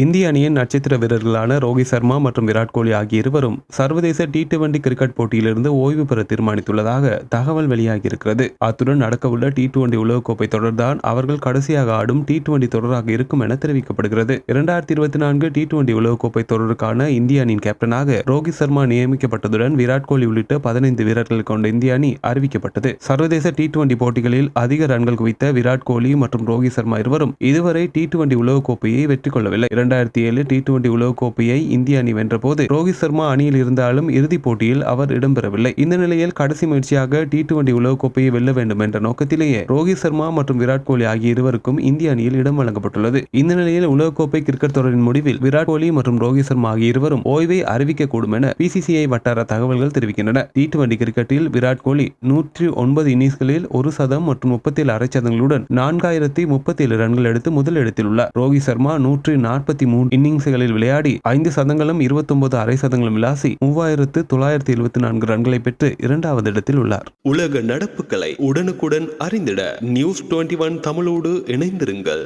இந்திய அணியின் நட்சத்திர வீரர்களான ரோஹித் சர்மா மற்றும் விராட் கோலி ஆகிய இருவரும் சர்வதேச டி டுவெண்டி கிரிக்கெட் போட்டியிலிருந்து ஓய்வு பெற தீர்மானித்துள்ளதாக தகவல் வெளியாகியிருக்கிறது. அத்துடன் நடக்கவுள்ள டி டுவெண்டி உலகக்கோப்பை தொடர்தான் அவர்கள் கடைசியாக ஆடும் டி டுவெண்டி தொடராக இருக்கும் என தெரிவிக்கப்படுகிறது. இரண்டாயிரத்தி இருபத்தி நான்கு டி டுவெண்டி உலகக்கோப்பை தொடருக்கான இந்திய அணியின் கேப்டனாக ரோஹித் சர்மா நியமிக்கப்பட்டதுடன் விராட் கோலி உள்ளிட்ட பதினைந்து வீரர்கள் கொண்ட இந்திய அணி அறிவிக்கப்பட்டது. சர்வதேச டி டுவெண்டி போட்டிகளில் அதிக ரன்கள் குவித்த விராட் கோலி மற்றும் ரோஹித் சர்மா இருவரும் இதுவரை டி டுவெண்டி உலகக்கோப்பையை வெற்றி கொள்ளவில்லை இரண்டாயிரத்தி ஏழு டி டுவெண்டி உலகக்கோப்பையை இந்திய அணி வென்றபோது ரோஹித் சர்மா அணியில் இருந்தாலும் இறுதிப் போட்டியில் அவர் இடம்பெறவில்லை. இந்த நிலையில் கடைசி முயற்சியாக டி டுவெண்டி உலகக்கோப்பையை வெல்ல வேண்டும் என்ற நோக்கத்திலேயே ரோஹித் சர்மா மற்றும் விராட் கோலி ஆகிய இருவருக்கும் இந்திய அணியில் இடம் வழங்கப்பட்டுள்ளது. இந்த நிலையில் உலகக்கோப்பை கிரிக்கெட் தொடரின் முடிவில் விராட் கோலி மற்றும் ரோஹித் சர்மா ஆகிய இருவரும் ஓய்வை அறிவிக்கக்கூடும் என பிசிசிஐ வட்டார தகவல்கள் தெரிவிக்கின்றன. டி டுவெண்டி கிரிக்கெட்டில் விராட் கோலி நூற்றி ஒன்பது இன்னிங்ஸ்களில் ஒரு சதம் மற்றும் முப்பத்தேழு அரை சதங்களுடன் நான்காயிரத்தி முப்பத்தி ஏழு ரன்கள் எடுத்து முதலிடத்தில் உள்ளார். ரோஹித் சர்மா நூற்றி நாற்பத்தி மூணு இன்னிங்ஸ்களில் விளையாடி ஐந்து சதங்களும் இருபத்தொன்பது அரை சதங்களும் விளாசி மூவாயிரத்து தொள்ளாயிரத்தி எழுபத்தி நான்கு ரன்களை பெற்று இரண்டாவது இடத்தில் உள்ளார். உலக நடப்புகளை உடனுக்குடன் அறிந்திட நியூஸ் டுவெண்ட்டி ஒன் தமிழோடு இணைந்திருங்கள்.